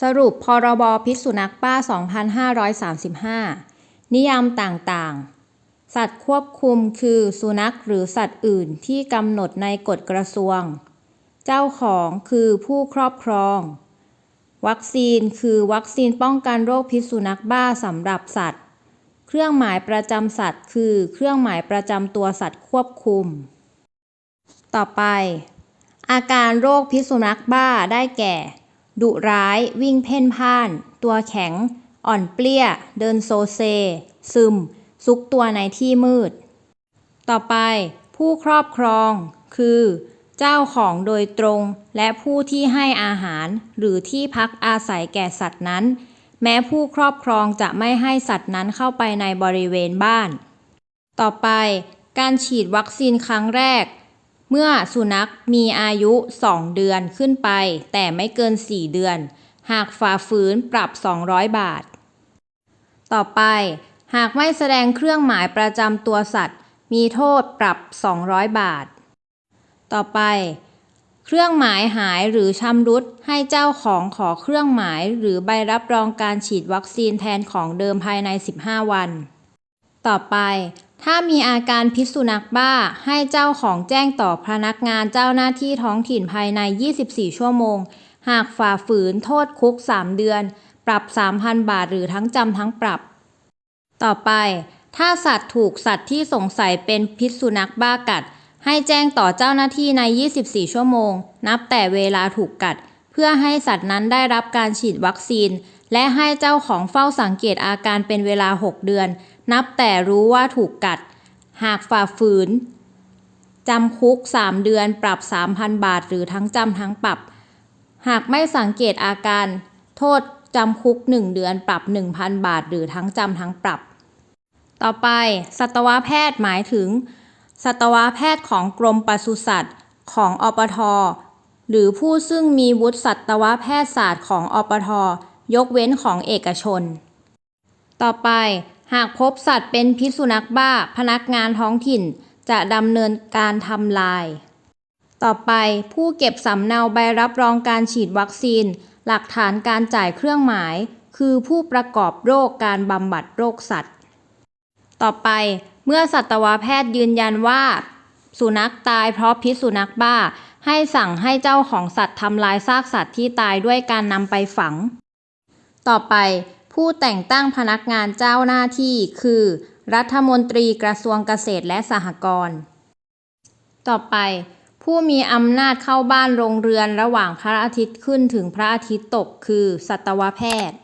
สรุปพรบพิษสุนัขบ้า 2535 นิยามต่างๆ สัตว์ควบคุมคือสุนัขหรือสัตว์อื่นที่กำหนดในกฎกระทรวง เจ้าของคือผู้ครอบครอง วัคซีนคือวัคซีนป้องกันโรคพิษสุนัขบ้าสำหรับสัตว์ เครื่องหมายประจำสัตว์ คือเครื่องหมายประจำตัวสัตว์ควบคุม ต่อไป อาการโรคพิษสุนัขบ้าได้แก่ ดุร้ายวิ่งเพ่นพ่าน ตัวแข็ง อ่อนเปลี้ย เดินโซเซ ซึม ซุกตัวในที่มืด ต่อไป ผู้ครอบครอง คือ เจ้าของโดยตรง และผู้ที่ให้อาหาร หรือที่พักอาศัยแก่สัตว์นั้น แม้ผู้ครอบครองจะไม่ให้สัตว์นั้นเข้าไปในบริเวณบ้าน ต่อไป การฉีดวัคซีนครั้งแรก เมื่อสุนัขมีอายุ 2 เดือนขึ้นไป แต่ไม่เกิน 4 เดือน หากฝ่าฝืนปรับ 200 บาท ต่อไป หากไม่แสดงเครื่องหมายประจำตัวสัตว์ มีโทษปรับ 200 บาท ต่อไป เครื่องหมายหายหรือชำรุดให้เจ้าของขอเครื่องหมายหรือใบรับรองการฉีดวัคซีนแทนของเดิมภายใน 15 วัน ต่อไป ถ้ามีอาการพิษสุนัขบ้า ให้เจ้าของแจ้งต่อพนักงานเจ้าหน้าที่ท้องถิ่นภายใน 24 ชั่วโมง หากฝ่าฝืนโทษคุก 3 เดือน ปรับ 3,000 บาทหรือทั้งจำทั้งปรับ ต่อไป ถ้าสัตว์ถูกสัตว์ที่สงสัยเป็นพิษสุนัขบ้ากัด ให้แจ้งต่อเจ้าหน้าที่ใน 24 ชั่วโมง นับแต่เวลาถูกกัด เพื่อให้สัตว์นั้นได้รับการฉีดวัคซีน และให้เจ้าของเฝ้าสังเกตอาการเป็นเวลา 6 เดือน นับแต่รู้ว่าถูกกัด หากฝ่าฝืนจำคุก 3 เดือนปรับ 3,000 บาท หรือทั้งจำทั้งปรับ หากไม่สังเกตอาการ โทษจำคุก 1 เดือนปรับ 1,000 บาท หรือทั้งจำทั้งปรับ ต่อไป สัตวแพทย์หมายถึง สัตวแพทย์ของกรมปศุสัตว์ ของอปท หรือผู้ซึ่งมีวุฒิสัตวแพทยศาสตร์ของอปท ยกเว้นของเอกชน ต่อไป หากพบสัตว์เป็นพิษสุนัขบ้า พนักงานท้องถิ่น จะดำเนินการทำลาย ต่อไปผู้เก็บสำเนาใบรับรองการฉีดวัคซีน หลักฐานการจ่ายเครื่องหมาย คือผู้ประกอบโรคการบำบัดโรคสัตว์ ต่อไปเมื่อสัตวแพทย์ยืนยันว่า สุนัขตายเพราะพิษสุนัขบ้า ให้สั่งให้เจ้าของสัตว์ทำลายซากสัตว์ที่ตายด้วยการนำไปฝัง ต่อไป ผู้แต่งตั้งพนักงานเจ้าหน้าที่คือ รัฐมนตรีกระทรวงเกษตรและสหกรณ์ ต่อไป ผู้มีอำนาจเข้าบ้านโรงเรือนระหว่างพระอาทิตย์ขึ้นถึงพระอาทิตย์ตกคือ สัตวแพทย์